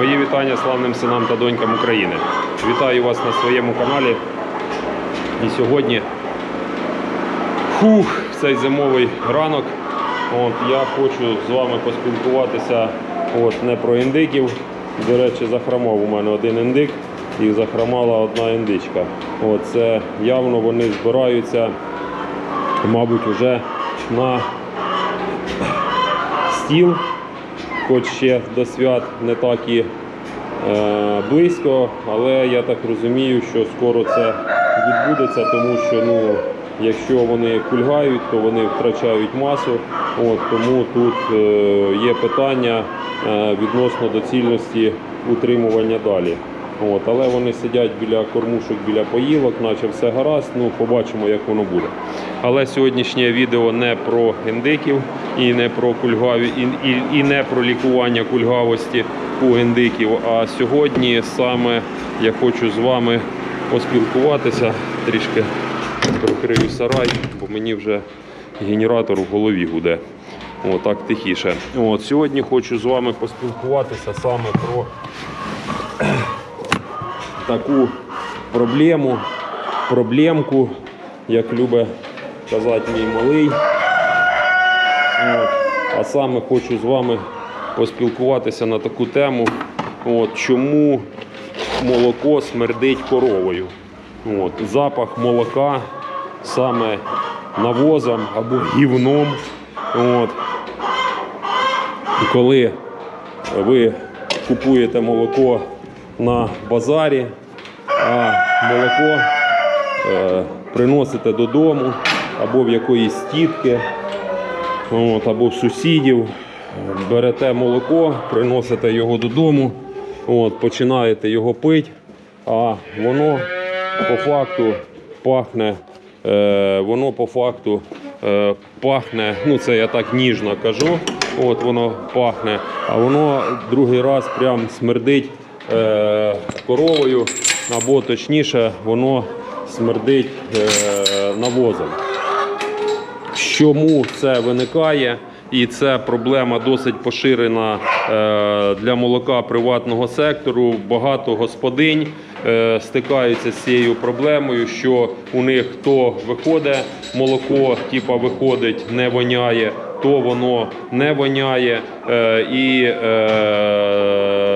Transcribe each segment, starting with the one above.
Мої вітання славним синам та донькам України. Вітаю вас на своєму каналі. І сьогодні фух, цей зимовий ранок. От, я хочу з вами поспілкуватися от, не про індиків. До речі, захромав у мене один індик і захромала одна індичка. От, це явно вони збираються, мабуть, вже на стіл, хоч ще до свят не так і е, близько, але я так розумію, що скоро це відбудеться, тому що ну, якщо вони кульгають, то вони втрачають масу. От, тому тут е, є питання е, відносно доцільності утримування далі. От, але вони сидять біля кормушок, біля поїлок, наче все гаразд. Ну, побачимо, як воно буде. Але сьогоднішнє відео не про індиків і не про кульгаві, і, і, і не про лікування кульгавості у індиків. А сьогодні саме я хочу з вами поспілкуватися трішки прикрию сарай, бо мені вже генератор в голові гуде. Отак тихіше. От, сьогодні хочу з вами поспілкуватися саме про таку проблему, проблемку, як любить казати мій малий. А саме хочу з вами поспілкуватися на таку тему, от, чому молоко смердить коровою. От, запах молока саме навозом або гівном. От. Коли ви купуєте молоко на базарі, а молоко е, приносите додому або в якоїсь тітки, от, або в сусідів, берете молоко, приносите його додому, от, починаєте його пити, а воно по факту пахне, е, воно по факту е, пахне, ну це я так ніжно кажу, от воно пахне, а воно другий раз прям смердить е, коровою, або точніше, воно смердить е, навозом. Чому це виникає? І це проблема досить поширена е, для молока приватного сектору. Багато господинь е, стикаються з цією проблемою, що у них то виходить молоко, типа виходить, не воняє, то воно не воняє. І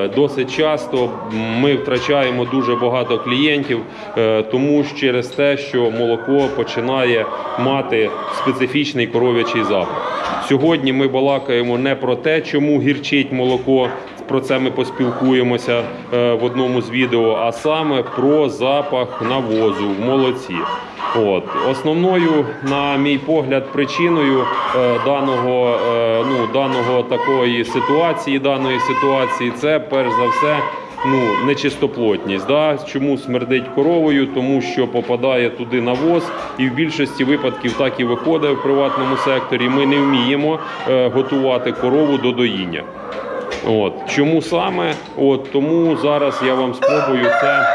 досить часто ми втрачаємо дуже багато клієнтів, е, тому через те, що молоко починає мати специфічний коров'ячий запах. Сьогодні ми балакаємо не про те, чому гірчить молоко. Про це ми поспілкуємося е, в одному з відео, а саме про запах навозу в молоці. От основною, на мій погляд, причиною е, даного е, ну даного такої ситуації, даної ситуації, це перш за все ну, нечистоплотність. Да? Чому смердить коровою? Тому що попадає туди навоз, і в більшості випадків так і виходить в приватному секторі. Ми не вміємо готувати корову до доїння. От. Чому саме? От, тому зараз я вам спробую це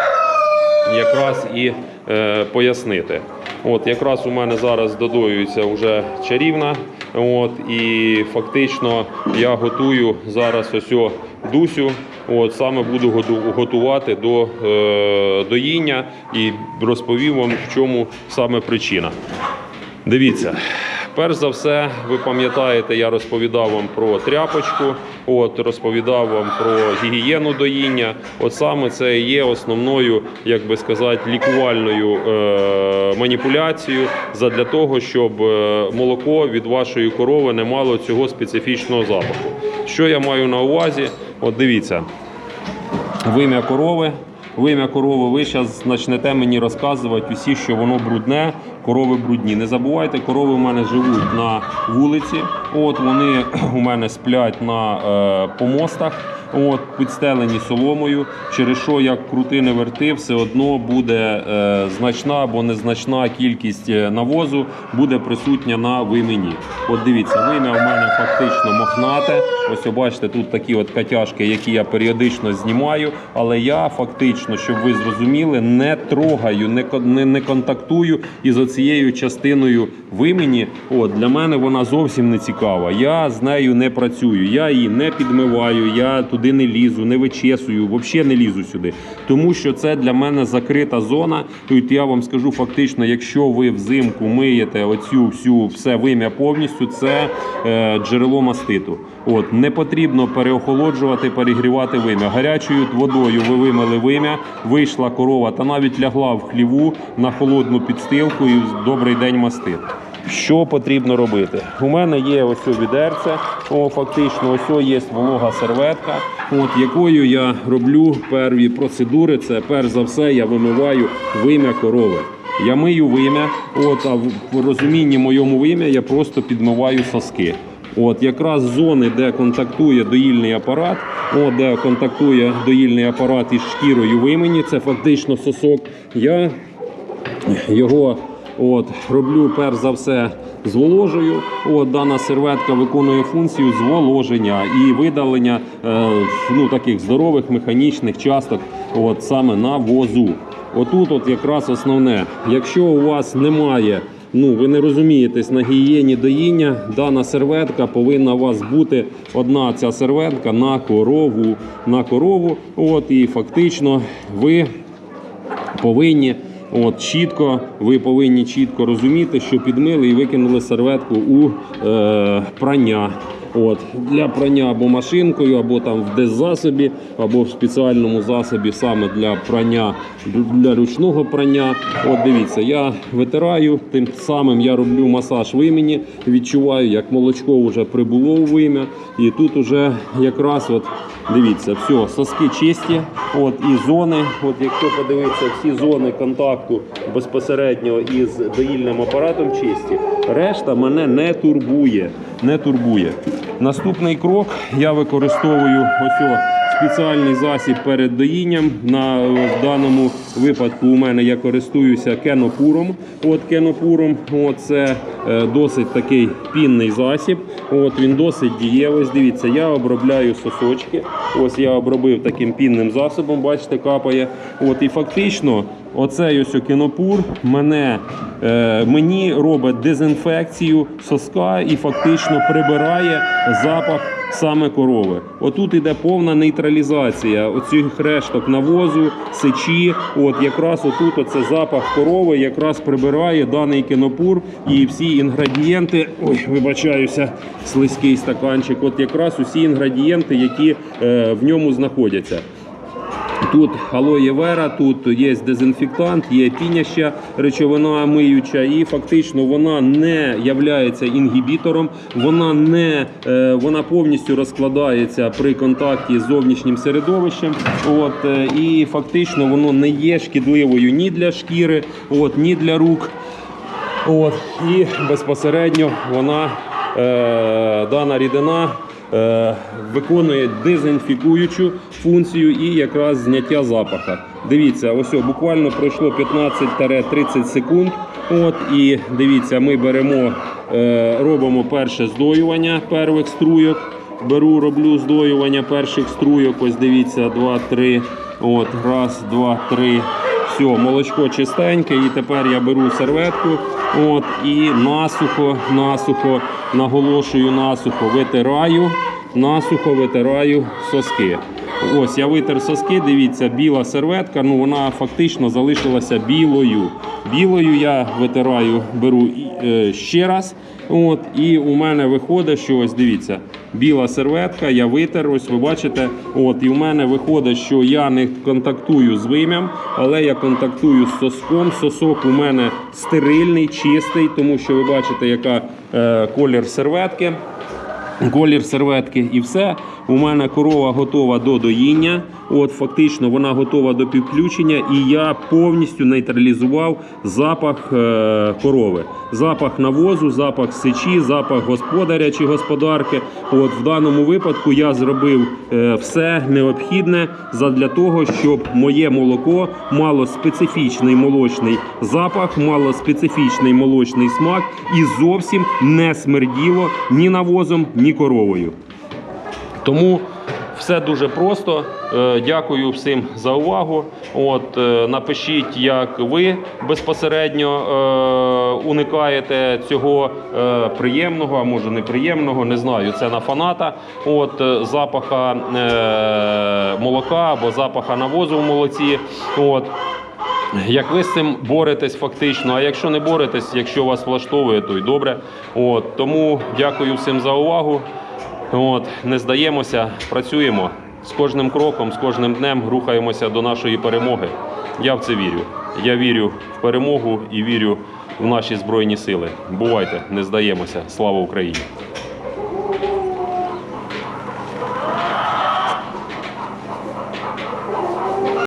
якраз і е, пояснити. От якраз у мене зараз додоюється вже чарівна. От, і фактично я готую зараз ось дусю. От саме буду готувати до е, доїння і розповім вам, в чому саме причина. Дивіться, перш за все, ви пам'ятаєте, я розповідав вам про тряпочку, от розповідав вам про гігієну доїння. От саме це є основною, як би сказати, лікувальною е, маніпуляцією задля того, щоб е, молоко від вашої корови не мало цього специфічного запаху. Що я маю на увазі? От дивіться, вим'я корови. Вим'я корови, ви зараз почнете мені розказувати усі, що воно брудне, корови брудні. Не забувайте, корови у мене живуть на вулиці. От вони у мене сплять на е, помостах. От, підстелені соломою, через що як крути не верти, все одно буде е, значна або незначна кількість е, навозу буде присутня на вимені. От дивіться, вим'я у мене фактично мохнате. Ось бачите, тут такі от катяшки, які я періодично знімаю, але я фактично, щоб ви зрозуміли, не трогаю, не, не, не контактую із оцією частиною вимені. От для мене вона зовсім не цікава. Я з нею не працюю, я її не підмиваю, я туди туди не лізу, не вичесую, взагалі не лізу сюди. Тому що це для мене закрита зона. І я вам скажу фактично, якщо ви взимку миєте оцю всю все вим'я повністю, це е, джерело маститу. От не потрібно переохолоджувати, перегрівати вим'я. Гарячою водою ви вимили вим'я, вийшла корова та навіть лягла в хліву на холодну підстилку і добрий день мастит. Що потрібно робити? У мене є ось о відерце, о, фактично, ось є волога серветка, от якою я роблю перві процедури. Це перш за все я вимиваю вим'я корови. Я мию вим'я, от, а в розумінні моєму вим'я я просто підмиваю соски. От якраз зони, де контактує доїльний апарат, от, де контактує доїльний апарат із шкірою вимені, це фактично сосок. Я його от, роблю перш за все зволожую. От, дана серветка виконує функцію зволоження і видалення е, ну, таких здорових механічних часток от, саме на возу. Отут от якраз основне. Якщо у вас немає, ну ви не розумієтесь на гігієні доїння, дана серветка повинна у вас бути одна ця серветка на корову. На корову. От, і фактично ви повинні от, чітко, ви повинні чітко розуміти, що підмили і викинули серветку у е, прання. От, для прання або машинкою, або там в деззасобі, або в спеціальному засобі саме для прання для ручного прання. От дивіться, я витираю, тим самим я роблю масаж вимені, відчуваю, як молочко вже прибуло у вим'я. І тут уже якраз от дивіться, все, соски чисті. От і зони. От якщо подивитися, всі зони контакту безпосередньо із доїльним апаратом чисті. Решта мене не турбує. Не турбує. Наступний крок я використовую ось спеціальний засіб перед доїнням. На в даному випадку у мене я користуюся кенопуром. От кенопуром, от це е, досить такий пінний засіб. От він досить дієвий. Дивіться, я обробляю сосочки. Ось я обробив таким пінним засобом. Бачите, капає. От і фактично. Оцей ось кінопур мене, е, мені робить дезінфекцію соска і фактично прибирає запах саме корови. Отут іде повна нейтралізація оцих решток навозу, сечі. От якраз отут оце запах корови якраз прибирає даний кінопур і всі інгредієнти. Ой, вибачаюся, слизький стаканчик. От якраз усі інгредієнти, які е, в ньому знаходяться. Тут алоє вера, тут є дезінфектант, є піняща речовина миюча, і фактично вона не являється інгібітором, вона не е, вона повністю розкладається при контакті з зовнішнім середовищем. От е, і фактично воно не є шкідливою ні для шкіри, от ні для рук. От і безпосередньо вона е, дана рідина виконує дезінфікуючу функцію і якраз зняття запаха. Дивіться, ось буквально пройшло 15-30 секунд. От і дивіться, ми беремо, е, робимо перше здоювання первих струйок. Беру, роблю здоювання перших струйок. Ось дивіться, два, три. От, раз, два, три. Все, молочко чистеньке, і тепер я беру серветку от, і насухо, насухо, наголошую, насухо витираю, насухо витираю соски. Ось я витер соски, дивіться, біла серветка, ну вона фактично залишилася білою. Білою я витираю, беру е, ще раз. От, і у мене виходить, що ось дивіться, біла серветка, я витер, ось ви бачите. От, і у мене виходить, що я не контактую з вим'ям, але я контактую з соском. Сосок у мене стерильний, чистий, тому що ви бачите, яка е, колір серветки. Колір серветки і все. У мене корова готова до доїння. От фактично вона готова до підключення, і я повністю нейтралізував запах е, корови. Запах навозу, запах сечі, запах господаря чи господарки. От в даному випадку я зробив е, все необхідне задля того, щоб моє молоко мало специфічний молочний запах, мало специфічний молочний смак і зовсім не смерділо ні навозом, ні коровою. Тому все дуже просто. е, дякую всім за увагу. От, е, напишіть, як ви безпосередньо е, уникаєте цього приємного, а може неприємного, не знаю. Це на фаната. От, запаха молока або запаха навозу в молоці. От. Як ви з цим боретесь фактично, а якщо не боретесь, якщо вас влаштовує, то й добре. От, тому дякую всім за увагу. От, не здаємося, працюємо з кожним кроком, з кожним днем рухаємося до нашої перемоги. Я в це вірю. Я вірю в перемогу і вірю в наші збройні сили. Бувайте, не здаємося. Слава Україні!